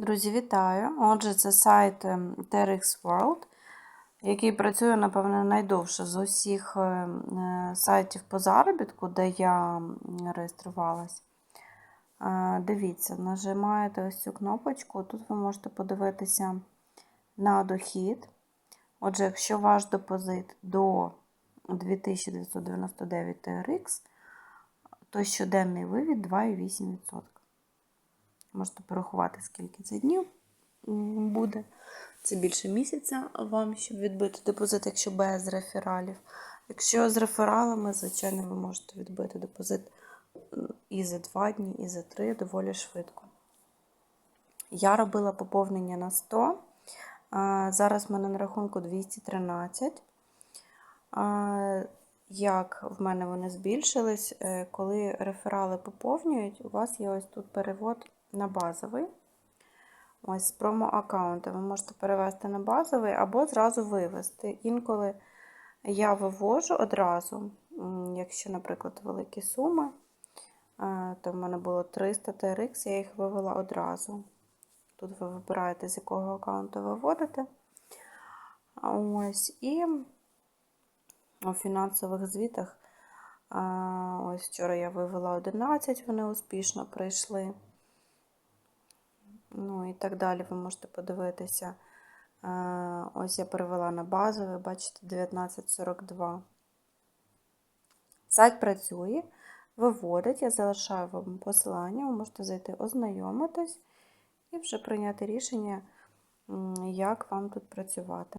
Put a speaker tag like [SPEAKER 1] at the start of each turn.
[SPEAKER 1] Друзі, вітаю! Отже, це сайт ем, TRX World, який працює, напевно, найдовше з усіх е, е, сайтів по заробітку, де я реєструвалась. Е, Дивіться, нажимаєте ось цю кнопочку. Тут ви можете подивитися на дохід. Отже, якщо ваш депозит до 2999 TRX, то щоденний вивід 2,8%. Можете порахувати, скільки це днів буде. Це більше місяця вам, щоб відбити депозит, якщо без рефералів. Якщо з рефералами, звичайно, ви можете відбити депозит і за 2 дні, і за 3 доволі швидко. Я робила поповнення на 100. Зараз в мене на рахунку 213. Як в мене вони збільшились, Е, коли реферали поповнюють, у вас є ось тут перевод на базовий. Ось з промо-аккаунта ви можете перевести на базовий або зразу вивести. Інколи я вивожу одразу, якщо, наприклад, великі суми, е, то в мене було 300 TRX, я їх вивела одразу. Тут ви вибираєте, з якого аккаунту виводите. Ось, і у фінансових звітах, ось вчора я вивела 11, вони успішно прийшли. Ну і так далі ви можете подивитися. Е, Ось я перевела на базовий, бачите, 1942. Сайт працює, виводить, я залишаю вам посилання, ви можете зайти ознайомитись і вже прийняти рішення, як вам тут працювати.